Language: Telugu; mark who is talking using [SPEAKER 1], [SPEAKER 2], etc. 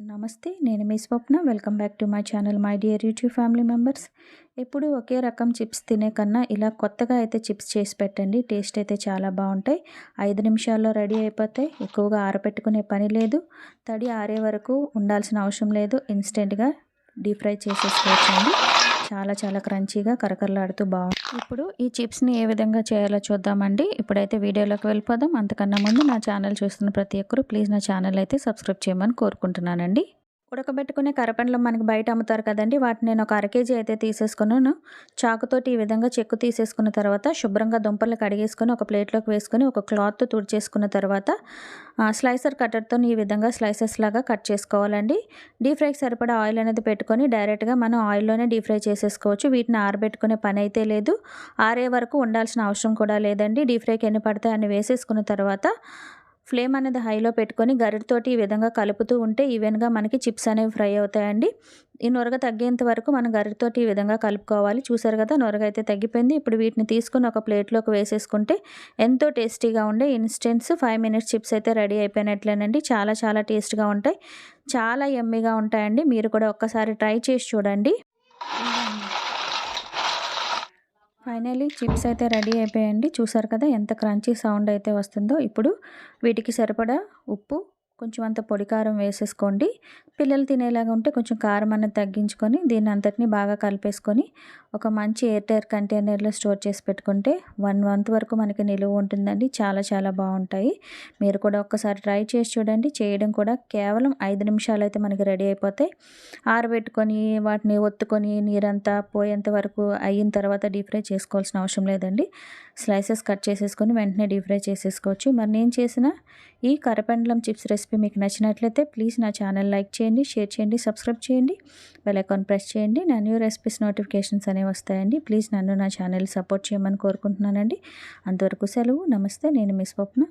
[SPEAKER 1] నమస్తే నేను మీ Swapna. Welcome back to my channel my dear YouTube family members. ఎప్పుడు ఒకే రకం చిప్స్ తినే కన్నా ఇలా కొత్తగా అయితే చిప్స్ చేసి పెట్టండి. టేస్ట్ అయితే చాలా బాగుంటాయి. ఐదు నిమిషాల్లో రెడీ అయిపోతాయి ఎక్కువగా ఆరబెట్టుకునే పని లేదు. తడి ఆరే వరకు ఉండాల్సిన అవసరం లేదు. ఇన్స్టెంట్గా డీప్ ఫ్రై చేసేసుకోవచ్చండి. చాలా చాలా క్రంచీగా కరకరలాడుతూ బాగుంది ఇప్పుడు ఈ చిప్స్ని ఏ విధంగా చేయాలో చూద్దామండి. ఇప్పుడైతే వీడియోలోకి వెళ్ళిపోదాం. అంతకన్నా ముందు నా ఛానల్ చూస్తున్న ప్రతి ఒక్కరు ప్లీజ్ నా ఛానల్ అయితే సబ్స్క్రైబ్ చేయమని కోరుకుంటున్నానండి. ఉడకబెట్టుకునే కరపెండలు మనకి బయట అమ్ముతారు కదండి. వాటిని నేను ఒక అర కేజీ అయితే తీసేసుకున్నాను. చాకుతోటి ఈ విధంగా చెక్కు తీసేసుకున్న తర్వాత శుభ్రంగా దుంపలు కడిగేసుకొని ఒక ప్లేట్లోకి వేసుకొని ఒక క్లాత్ తుడిచేసుకున్న తర్వాత స్లైసర్ కట్టర్తో ఈ విధంగా స్లైసెస్ లాగా కట్ చేసుకోవాలండి. డీప్ ఫ్రైకి సరిపడా ఆయిల్ అనేది పెట్టుకొని డైరెక్ట్గా మనం ఆయిల్లోనే డీప్ ఫ్రై చేసేసుకోవచ్చు. వీటిని ఆరబెట్టుకునే పని అయితే లేదు. ఆరే వరకు ఉండాల్సిన అవసరం కూడా లేదండి. డీప్ ఫ్రైకి ఎన్ని పడతాయి అన్ని వేసేసుకున్న తర్వాత ఫ్లేమ్ అనేది హైలో పెట్టుకొని గరిటతోటి ఈ విధంగా కలుపుతూ ఉంటే ఈవెన్గా మనకి చిప్స్ అనేవి ఫ్రై అవుతాయండి. ఈ నొరగ తగ్గేంత వరకు మనం గరిటతోటి ఈ విధంగా కలుపుకోవాలి. చూసారు కదా నొరగ అయితే తగ్గిపోయింది. ఇప్పుడు వీటిని తీసుకుని ఒక ప్లేట్లోకి వేసేసుకుంటే ఎంతో టేస్టీగా ఉండే ఇన్స్టెంట్స్ ఫైవ్ మినిట్స్ చిప్స్ అయితే రెడీ అయిపోయినట్లేనండి. చాలా చాలా టేస్ట్గా ఉంటాయి. చాలా ఎమ్మీగా ఉంటాయండి. మీరు కూడా ఒక్కసారి ట్రై చేసి చూడండి. ఫైనలీ చిప్స్ అయితే రెడీ అయిపోయాయండి. చూసారు కదా ఎంత క్రంచీ సౌండ్ అయితే వస్తుందో. ఇప్పుడు వీటికి సరిపడా ఉప్పు కొంచెం అంత పొడి కారం వేసేసుకోండి. పిల్లలు తినేలాగా ఉంటే కొంచెం కారం అనేది తగ్గించుకొని దీన్ని అంతటిని బాగా కలిపేసుకొని ఒక మంచి ఎయిర్టైర్ కంటైనర్లో స్టోర్ చేసి పెట్టుకుంటే వన్ మంత్ వరకు మనకి నిలువ ఉంటుందండి. చాలా చాలా బాగుంటాయి. మీరు కూడా ఒక్కసారి ట్రై చేసి చూడండి. చేయడం కూడా కేవలం ఐదు నిమిషాలు అయితే మనకి రెడీ అయిపోతాయి ఆరబెట్టుకొని వాటిని ఒత్తుకొని నీరంతా పోయేంత వరకు అయిన తర్వాత డీప్ ఫ్రై చేసుకోవాల్సిన అవసరం లేదండి. స్లైసెస్ కట్ చేసేసుకొని వెంటనే డీప్ ఫ్రై చేసేసుకోవచ్చు. మరి నేను చేసిన ఈ కరపెండలం చిప్స్ రెసిపీ మీకు నచ్చినట్లయితే ప్లీజ్ నా ఛానల్ లైక్ చేయండి షేర్ చేయండి సబ్స్క్రైబ్ చేయండి బెల్ అకౌంట్ ప్రెస్ చేయండి. నా న్యూ రెసిపీస్ నోటిఫికేషన్స్ అనేవి వస్తాయండి. ప్లీజ్ నన్ను నా ఛానల్ సపోర్ట్ చేయమని కోరుకుంటున్నానండి. అంతవరకు సెలవు. నమస్తే. నేను మీ స్వప్న.